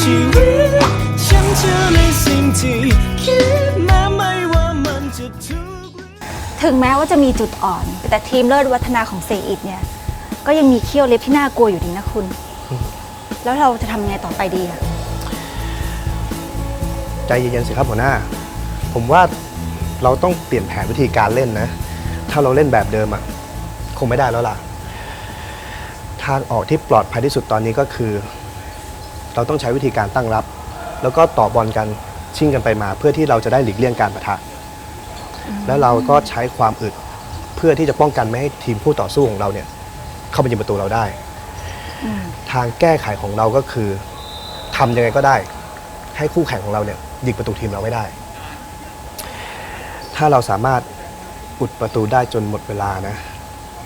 ชีวิต ฉันเชื่อในสิ่งที่คิดแม้ไม่ว่ามันจะถูกหรือ ถึงแม้ว่าจะมีจุดอ่อน แต่ทีมเลิศวัฒนาของเซอิดเนี่ย ก็ยังมีเขี้ยวเล็บที่น่ากลัวอยู่ดีนะคุณ แล้วเราจะทำยังไงต่อไปดีอะใจเย็นๆสิครับหัวหน้า ผมว่าเราต้องเปลี่ยนแผนวิธีการเล่นนะ ถ้าเราเล่นแบบเดิมอะคงไม่ได้แล้วล่ะ ทางออกที่ปลอดภัยที่สุดตอนนี้ก็คือ เราต้องใช้วิธีการตั้งรับ แล้วก็ต่อบอลกันชิ่งกันไปมา เพื่อที่เราจะได้หลีกเลี่ยงการปะทะแล้วเราก็ใช้ความอึดเพื่อที่จะป้องกันไม่ให้ทีมคู่ต่อสู้ของเราเนี่ย เข้าไปยิงประตูเราได้ทางแก้ไขของเราก็คือทำยังไงก็ได้ ให้คู่แข่งของเราเนี่ยยิงประตูทีมเราไม่ได้ ถ้าเราสามารถอุดประตูได้จนหมดเวลานะ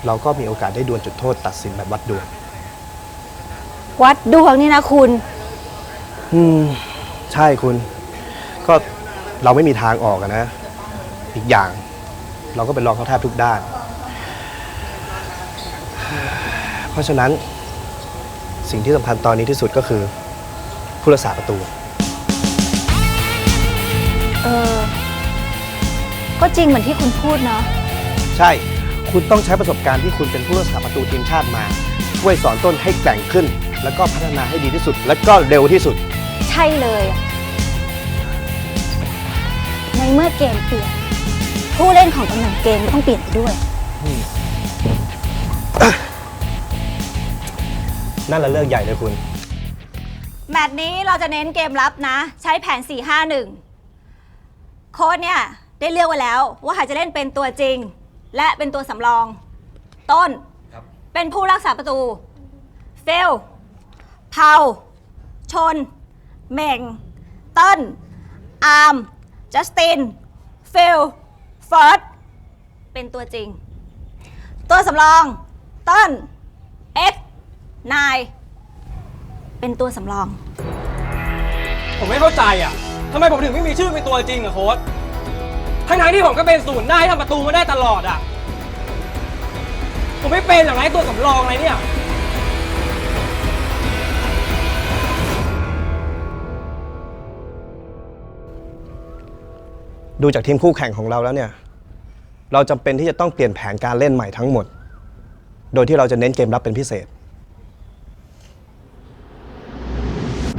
เราก็มีโอกาสได้ดวลจุดโทษตัดสินแบบวัดดวง วัดดวงนี่นะคุณ อืม ใช่คุณ ก็เราไม่มีทางออกอะนะ อีกอย่าง เราก็เป็นรองเขาแทบทุกด้าน เพราะฉะนั้นสิ่งที่สำคัญตอนนี้ที่สุดก็คือ ผู้รักษาประตู เออ ก็จริงเหมือนที่คุณพูดเนาะ ใช่ คุณต้องใช้ประสบการณ์ที่คุณเป็นผู้รักษาประตูทีมชาติมา ช่วยสอนต้นให้แกร่งขึ้น แล้วก็พัฒนาให้ดีที่สุด และก็เร็วที่สุด ใช่เลยอะในเมื่อเกมเปลี่ยน ผู้เล่นของตำแหน่งเกมก็ต้องเปลี่ยนไปด้วย นั่นแหละเรื่องใหญ่เลยคุณ แมตช์นี้เราจะเน้นเกมรับนะ ใช้แผน 4-5-1 โค้ชเนี่ยได้เลือกไว้แล้ว ว่าใครจะเล่นเป็นตัวจริง และเป็นตัวสำรอง ต้นเป็นผู้รักษาประตู เฟลเผาชน เมงเติ้ลอาร์มจัสตินเฟลเฟิร์สเป็นตัวจริง ตัวสำรองเติ้ลเอ็กซ์นายเป็นตัวสำรอง ผมไม่เข้าใจอะทำไมผมถึงไม่มีชื่อเป็นตัวจริงอะโค้ชทั้งๆที่ผมก็เป็นศูนย์หน้าที่ทำประตูมาได้ตลอดอะ ผมไม่เป็นอย่างไรตัวสำรองอะไรเนี่ย ดูจากทีมคู่แข่งของเราแล้วเนี่ย เราจำเป็นที่จะต้องเปลี่ยนแผนการเล่นใหม่ทั้งหมด โดยที่เราจะเน้นเกมรับเป็นพิเศษ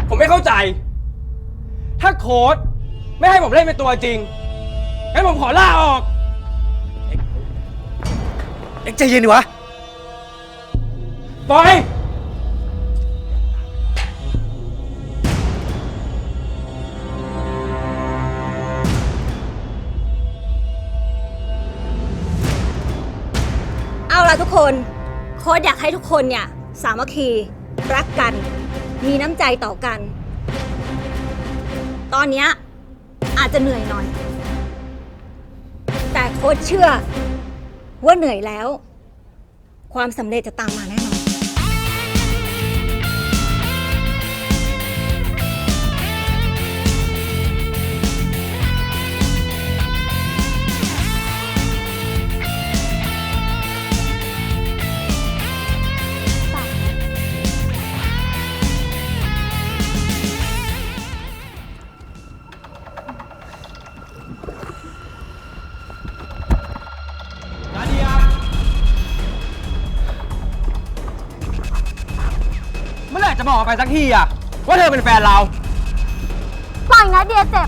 ผมไม่เข้าใจ ถ้าโค้ชไม่ให้ผมเล่นเป็นตัวจริง งั้นผมขอลาออก เอ็กใจเย็นดิวะ ปล่อย เอาทุกคนโค้ชอยากให้ทุกคนเนี่ยสามัคคีรักกัน มีน้ำใจต่อกัน ตอนเนี้ยอาจจะเหนื่อยหน่อย แต่โค้ชเชื่อว่าเหนื่อยแล้ว ความสำเร็จจะตามมาแน่นอน อไหร่จะบอกไปสักทีอะว่าเธอเป็นแฟนเรา ปล่อยนะเดียเจ็บ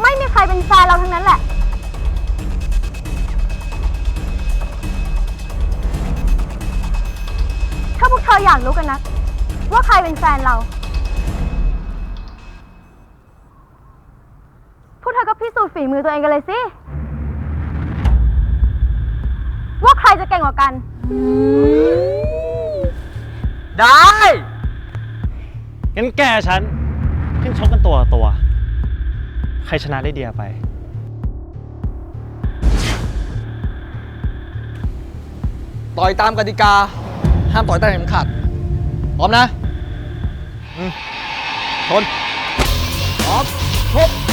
ไม่มีใครเป็นแฟนเราทั้งนั้นแหละ ถ้าพวกเธออยากรู้กันนะ ว่าใครเป็นแฟนเรา พวกเธอก็พิสูจน์ฝีมือตัวเองกันเลยสิ จะเก่งกว่ากัน ได้ งั้นแกฉัน ขึ้นชกกันตัวต่อตัว ใครชนะได้เดียไป ต่อยตามกติกา ห้ามต่อยใต้เข็มขัด พร้อมนะชนพร้อมชก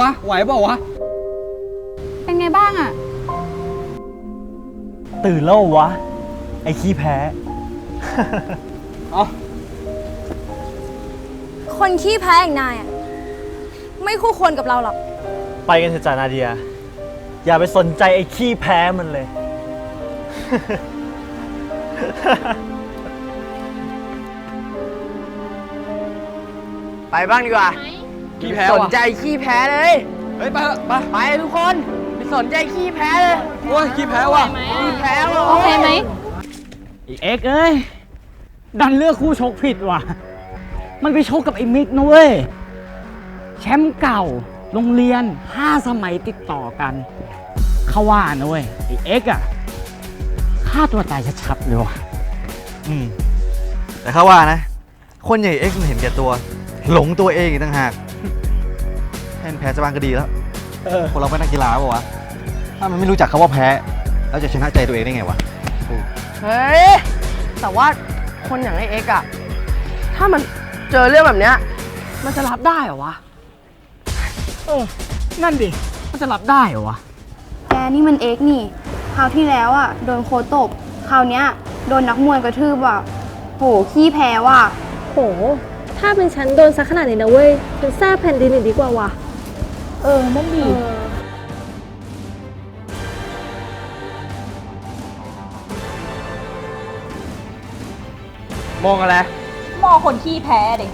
วะ ไหวเปล่าวะ เป็นไงบ้างอะตื่นแล้ววะ ไอ้ขี้แพ้ เอาคนขี้แพ้อย่างนายอะไม่คู่ควรกับเราหรอก ไปกันเถอะจ้านาเดีย อย่าไปสนใจไอ้ขี้แพ้มันเลย ไปบ้างดีกว่า ขี้แพ้สนว่ะใจขี้แพ้เลย เฮ้ยไปเถอะไปไปทุกคนไปสนใจขี้แพ้เลยโอ้ยขี้แพ้ว่ะขี้แพ้เลยโอเคไหม อีเอ็กซ์เอ้ย ดันเลือกคู่ชกผิดว่ะ มันไปชกกับไอ้มิกนะเว้ย แชมป์เก่า โรงเรียน 5 สมัยติดต่อกัน เขาว่านะเว้ยไอ้เอ็กซ์อะฆ่าตัวตายชัดๆเลยว่ะ อืมแต่เขาว่านะ คนใหญ่เอ็กซ์มันเห็นแก่ตัว หลงตัวเองอีกต่างหากให้มันแพ้จะบ้างก็ดีแล้วคนเราเป็นนักกีฬาเปล่าวะถ้ามันไม่รู้จักคำว่าแพ้ แล้วจะชนะใจตัวเองได้ไงวะเฮ้ย แต่ว่าคนอย่างไอ้เอ็กซ์อะถ้ามันเจอเรื่องแบบเนี้ย มันจะรับได้เหรอวะ เออ นั่นดิ มันจะรับได้เหรอวะ แกนี่มันเอ็กซ์นี่ คราวที่แล้วอะโดนโคตบ คราวเนี้ยโดนนักมวยกระทืบอะโหขี้แพ้ว่ะ โห ถ้าเป็นฉันโดนสักขนาดนี้นะเว้ยเป็นแซ่บแผ่นดินอีกดีกว่าว่ะ เออ นั่นดี มองอะไรมองคนขี้แพ้เด็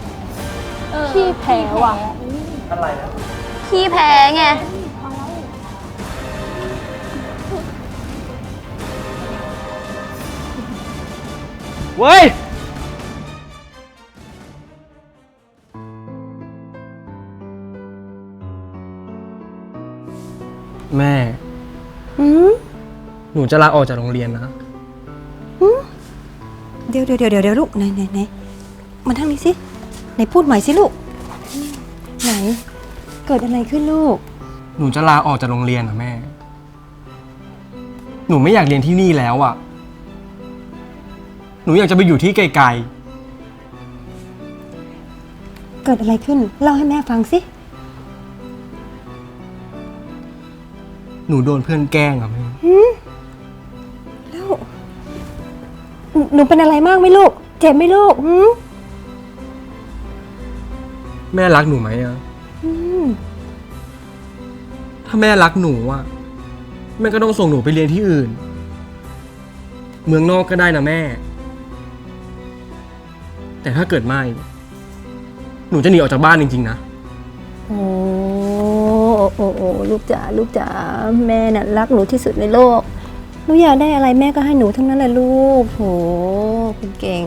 ขี้แพ้ว่ะขี้แพ้ไง เว้ย แม่หนูจะลาออกจากโรงเรียนนะ เดี๋ยวเดี๋ยวเดี๋ยวเดี๋ยวลูกไหนไหนไหนมาทางนี้สิไหนพูดใหม่สิลูกไหน เกิดอะไรขึ้นลูก หนูจะลาออกจากโรงเรียนนะแม่ หนูไม่อยากเรียนที่นี่แล้วอะ หนูอยากจะไปอยู่ที่ไกลเกิดอะไรขึ้น เล่าให้แม่ฟังสิ หนูโดนเพื่อนแกล้งอะแม่แล้วหนูหนูเป็นอะไรมากไหมลูก เจ็บไหมลูกหืมแม่รักหนูไหมอะอืมถ้าแม่รักหนูอะแม่ก็ต้องส่งหนูไปเรียนที่อื่น เมืองนอกก็ได้นะแม่ แต่ถ้าเกิดไม่ หนูจะหนีออกจากบ้านจริงๆนะ โอ้ โอ้โอ้ลูกจ๋าลูกจ๋าแม่น่ะรักหนูที่สุดในโลกหนูอยากได้อะไรแม่ก็ให้หนูทั้งนั้นแหละลูกโหคุณเก่ง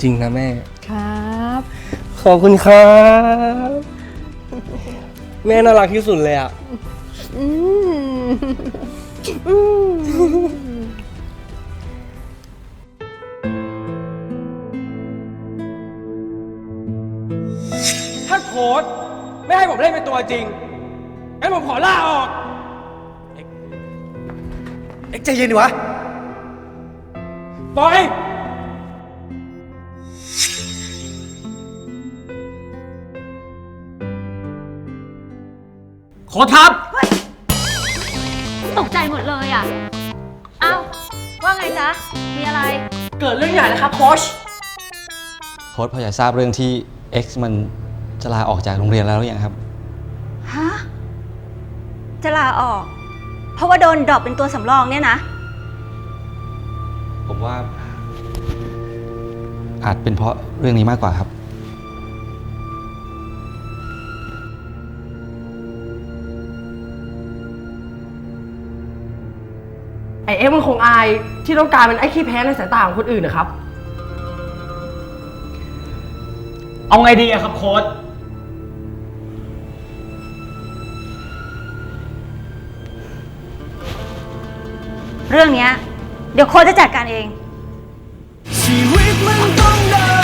จริงนะแม่ ครับ ขอบคุณครับ แม่น่ารักที่สุดเลยอะ อืมถ้าโค้ด ไม่ให้ผมเล่นเป็นตัวจริง งั้นผมขอลาออก เอ็กซ์ใจเย็นดิวะ ปล่อยโค้ดครับ ตกใจหมดเลยอะ เอ้า ว่าไงจ๊ะ มีอะไร เกิดเรื่องใหญ่แล้วครับโค้ช โค้ชพอจะทราบเรื่องที่ X มัน จะลาออกจากโรงเรียนแล้วหรือยังครับ ฮะ จะลาออก เพราะว่าโดนดรอปเป็นตัวสำรองเนี่ยนะ ผมว่า อาจเป็นเพราะเรื่องนี้มากกว่าครับ ไอเอ็กซ์มันคงอายที่ต้องกลารเป็นไอ้ขี้แพ้ในสายตาของคนอื่นนะครับ เอาไงดีอะครับโค้ด เรื่องเนี้ยเดี๋ยวโค้ชจะจัดการเอง ชีวิตมันต้องเดิน